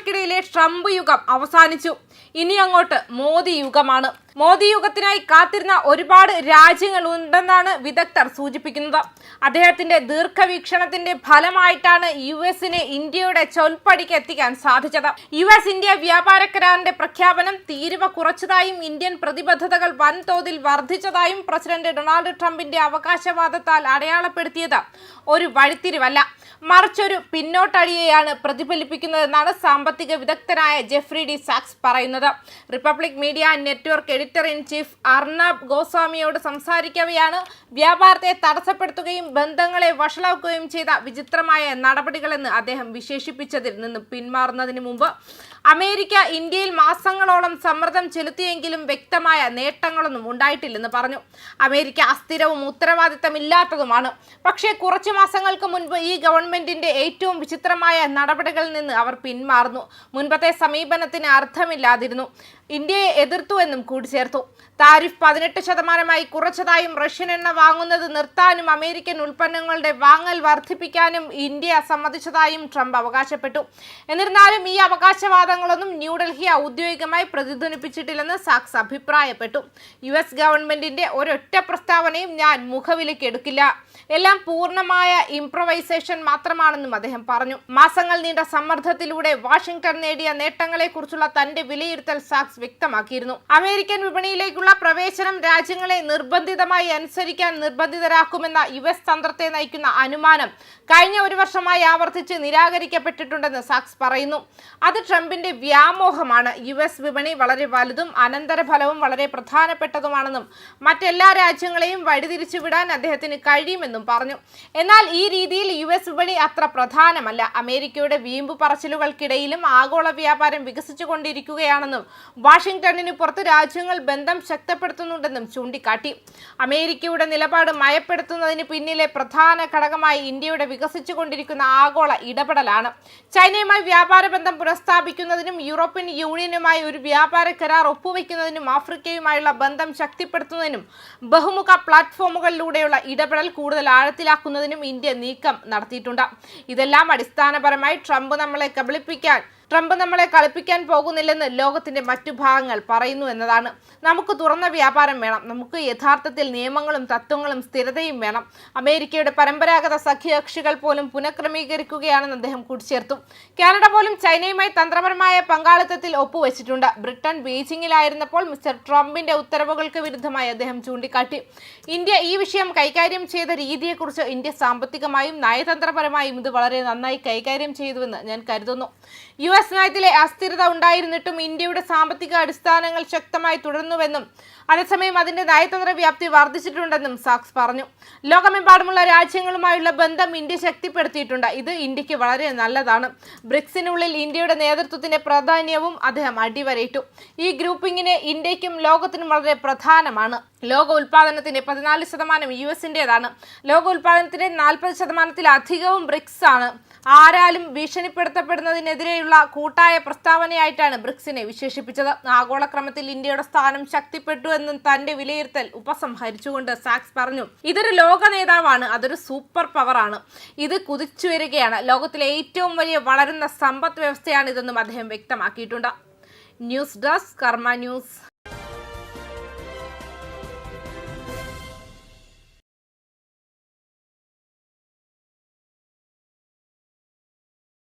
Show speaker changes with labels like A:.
A: രാജ്യങ്ങൾക്കിടയിലെ Trump യുഗം അവസാനിച്ചു. ഇനി അങ്ങോട്ട് മോദി യുഗമാണ്. മോദി യുഗത്തിനായി കാത്തിരുന്ന ഒരുപാട് രാജ്യങ്ങൾ ഉണ്ടെന്നാണ് വിദഗ്ധർ സൂചിപ്പിക്കുന്നത്. അദ്ദേഹത്തിന്റെ ദീർഘവീക്ഷണത്തിന്റെ ഫലമായിട്ടാണ് യു എസിനെ ഇന്ത്യയുടെ ചൊൽപ്പടിക്ക് എത്തിക്കാൻ സാധിച്ചത്. യു എസ് ഇന്ത്യ വ്യാപാര കരാറിന്റെ പ്രഖ്യാപനം തീരുവ കുറച്ചതായും ഇന്ത്യൻ പ്രതിബദ്ധതകൾ വൻതോതിൽ വർദ്ധിച്ചതായും പ്രസിഡന്റ് ഡൊണാൾഡ് ട്രംപിന്റെ അവകാശവാദത്താൽ അടയാളപ്പെടുത്തിയത് ഒരു വഴിത്തിരിവല്ല. മറിച്ചൊരു പിന്നോട്ടടിയെയാണ് പ്രതിഫലിപ്പിക്കുന്നതെന്നാണ് സാമ്പത്തിക വിദഗ്ധനായ ജെഫ്രി ഡി സാക്സ് പറയുന്നത്. Republic Media Network editor in chief Arnab ഗോസ്വാമിയോട് സംസാരിക്കവെയാണ്. വ്യാപാരത്തെ തടസ്സപ്പെടുത്തുകയും ബന്ധങ്ങളെ വഷളാക്കുകയും ചെയ്ത വിചിത്രമായ നടപടികളെന്ന് അദ്ദേഹം വിശേഷിപ്പിച്ചതിൽ നിന്ന് പിന്മാറുന്നതിന് മുമ്പ് അമേരിക്ക ഇന്ത്യയിൽ മാസങ്ങളോളം സമ്മർദ്ദം ചെലുത്തിയെങ്കിലും വ്യക്തമായ നേട്ടങ്ങളൊന്നും ഉണ്ടായിട്ടില്ലെന്ന് പറഞ്ഞു. അമേരിക്ക അസ്ഥിരവും ഉത്തരവാദിത്തമില്ലാത്തതുമാണ്. പക്ഷേ കുറച്ച് മാസങ്ങൾക്ക് മുൻപ് ഈ ഗവൺമെന്റിന്റെ ഏറ്റവും വിചിത്രമായ നടപടികളിൽ നിന്ന് അവർ പിന്മാറുന്നു. മുൻപത്തെ സമീപനത്തിന് അർത്ഥമില്ലാതിരുന്നു. ഇന്ത്യയെ എതിർത്തു എതിർത്തുവെന്നും കൂട്ടിച്ചേർത്തു താരിഫ് പതിനെട്ട് ശതമാനമായി കുറച്ചതായും റഷ്യൻ എണ്ണ വാങ്ങുന്നത് നിർത്താനും അമേരിക്കൻ ഉൽപ്പന്നങ്ങളുടെ വാങ്ങൽ വർദ്ധിപ്പിക്കാനും ഇന്ത്യ സമ്മതിച്ചതായും ട്രംപ് അവകാശപ്പെട്ടു. എന്നിരുന്നാലും ഈ അവകാശവാദങ്ങളൊന്നും ന്യൂഡൽഹി ഔദ്യോഗികമായി പ്രതിധ്വനിപ്പിച്ചിട്ടില്ലെന്ന് സാക്സ് അഭിപ്രായപ്പെട്ടു. യു എസ് ഗവൺമെന്റിന്റെ ഒരൊറ്റ പ്രസ്താവനയും ഞാൻ മുഖവിലേക്ക് എടുക്കില്ല. എല്ലാം പൂർണമായ ഇംപ്രവൈസേഷൻ മാത്രമാണെന്നും അദ്ദേഹം പറഞ്ഞു. മാസങ്ങൾ നീണ്ട സമ്മർദ്ദത്തിലൂടെ വാഷിംഗ്ടൺ നേടിയ നേട്ടങ്ങളെക്കുറിച്ചുള്ള തന്റെ വിലയിരുത്തൽ സാക്സ് വ്യക്തമാക്കിയിരുന്നു. അമേരിക്കൻ വിപണിയിലേക്കുള്ള പ്രവേശനം രാജ്യങ്ങളെ നിർബന്ധിതമായി അനുസരിക്കാൻ നിർബന്ധിതരാക്കുമെന്ന യു എസ് തന്ത്രത്തെ നയിക്കുന്ന അനുമാനം കഴിഞ്ഞ ഒരു വർഷമായി ആവർത്തിച്ച് നിരാകരിക്കപ്പെട്ടിട്ടുണ്ടെന്ന് സാക്സ് പറയുന്നു. അത് ട്രംപിന്റെ വ്യാമോഹമാണ്. യു എസ് വിപണി വളരെ വലുതും അനന്തരഫലവും വളരെ പ്രധാനപ്പെട്ടതുമാണെന്നും മറ്റെല്ലാ രാജ്യങ്ങളെയും വഴിതിരിച്ചുവിടാൻ അദ്ദേഹത്തിന് കഴിയുമെന്നും പറഞ്ഞു. എന്നാൽ ഈ രീതിയിൽ യു എസ് വിപണി അത്ര പ്രധാനമല്ല. അമേരിക്കയുടെ വീമ്പ് പറച്ചിലുകൾക്കിടയിലും ആഗോള വ്യാപാരം വികസിച്ചുകൊണ്ടിരിക്കുകയാണെന്നും വാഷിംഗ്ടണിന് പുറത്ത് രാജ്യങ്ങൾ ബന്ധം ശക്തപ്പെടുത്തുന്നുണ്ടെന്നും ചൂണ്ടിക്കാട്ടി. അമേരിക്കയുടെ നിലപാട് മയപ്പെടുത്തുന്നതിന് പിന്നിലെ പ്രധാന ഘടകമായി ഇന്ത്യയുടെ വികസിച്ചുകൊണ്ടിരിക്കുന്ന ആഗോള ഇടപെടലാണ്. ചൈനയുമായി വ്യാപാര ബന്ധം പുനഃസ്ഥാപിക്കുന്നതിനും യൂറോപ്യൻ യൂണിയനുമായി ഒരു വ്യാപാര കരാർ ഒപ്പുവെക്കുന്നതിനും ആഫ്രിക്കയുമായുള്ള ബന്ധം ശക്തിപ്പെടുത്തുന്നതിനും ബഹുമുഖ പ്ലാറ്റ്ഫോമുകളിലൂടെയുള്ള ഇടപെടൽ കൂടുതൽ ആഴത്തിലാക്കുന്നതിനും ഇന്ത്യ നീക്കം നടത്തിയിട്ടുണ്ട്. ഇതെല്ലാം അടിസ്ഥാനപരമായി ട്രംപ് നമ്മളെ കബളിപ്പിക്കാൻ ട്രംപ് നമ്മളെ കളിപ്പിക്കാൻ പോകുന്നില്ലെന്ന് ലോകത്തിന്റെ മറ്റു ഭാഗങ്ങൾ പറയുന്നു എന്നതാണ്. നമുക്ക് തുറന്ന വ്യാപാരം വേണം. നമുക്ക് യഥാർത്ഥത്തിൽ നിയമങ്ങളും തത്വങ്ങളും സ്ഥിരതയും വേണം. അമേരിക്കയുടെ പരമ്പരാഗത സഖ്യകക്ഷികൾ പോലും പുനഃക്രമീകരിക്കുകയാണെന്ന് അദ്ദേഹം കൂട്ടിച്ചേർത്തു. കാനഡ പോലും ചൈനയുമായി തന്ത്രപരമായ പങ്കാളിത്തത്തിൽ ഒപ്പുവെച്ചിട്ടുണ്ട്. ബ്രിട്ടൻ ബീജിംഗിലായിരുന്നപ്പോൾ മിസ്റ്റർ ട്രംപിന്റെ ഉത്തരവുകൾക്ക് വിരുദ്ധമായി അദ്ദേഹം ചൂണ്ടിക്കാട്ടി. ഇന്ത്യ ഈ വിഷയം കൈകാര്യം ചെയ്ത രീതിയെക്കുറിച്ച് ഇന്ത്യ സാമ്പത്തികമായും നയതന്ത്രപരമായും ഇത് വളരെ നന്നായി കൈകാര്യം ചെയ്തുവെന്ന് ഞാൻ കരുതുന്നു. യു എസ് നയത്തിലെ അസ്ഥിരത ഉണ്ടായിരുന്നിട്ടും ഇന്ത്യയുടെ സാമ്പത്തിക അടിസ്ഥാനങ്ങൾ ശക്തമായി തുടർന്നുവെന്നും അതേസമയം അതിന്റെ നയതന്ത്ര വ്യാപ്തി വർദ്ധിച്ചിട്ടുണ്ടെന്നും സാക്സ് പറഞ്ഞു. ലോകമെമ്പാടുമുള്ള രാജ്യങ്ങളുമായുള്ള ബന്ധം ഇന്ത്യ ശക്തിപ്പെടുത്തിയിട്ടുണ്ട്. ഇത് ഇന്ത്യയ്ക്ക് വളരെ നല്ലതാണ്. ബ്രിക്സിനുള്ളിൽ ഇന്ത്യയുടെ നേതൃത്വത്തിന്റെ പ്രാധാന്യവും അദ്ദേഹം അടിവരയിട്ടു. ഈ ഗ്രൂപ്പിങ്ങിന് ഇന്ത്യക്കും ലോകത്തിനും വളരെ പ്രധാനമാണ്. ലോക ഉൽപാദനത്തിന്റെ പതിനാല് ശതമാനം യു എസിന്റെതാണ് ലോക ഉൽപാദനത്തിന്റെ നാൽപ്പത് ശതമാനത്തിലധികവും ബ്രിക്സ് ആണ്. ആരാലും ഭീഷണിപ്പെടുത്തപ്പെടുന്നതിനെതിരെയുള്ള കൂട്ടായ പ്രസ്താവനയായിട്ടാണ് ബ്രിക്സിനെ വിശേഷിപ്പിച്ചത്. ആഗോളക്രമത്തിൽ ഇന്ത്യയുടെ സ്ഥാനം ശക്തിപ്പെട്ടു എന്നും തന്റെ വിലയിരുത്തൽ ഉപസംഹരിച്ചുകൊണ്ട് സാക്സ് പറഞ്ഞു. ഇതൊരു ലോക നേതാവാണ് അതൊരു സൂപ്പർ പവറാണ് ഇത് കുതിച്ചു വരികയാണ് ലോകത്തിലെ ഏറ്റവും വലിയ വളരുന്ന സമ്പദ് വ്യവസ്ഥയാണിതെന്നും അദ്ദേഹം വ്യക്തമാക്കിയിട്ടുണ്ട്. News desk Karma news.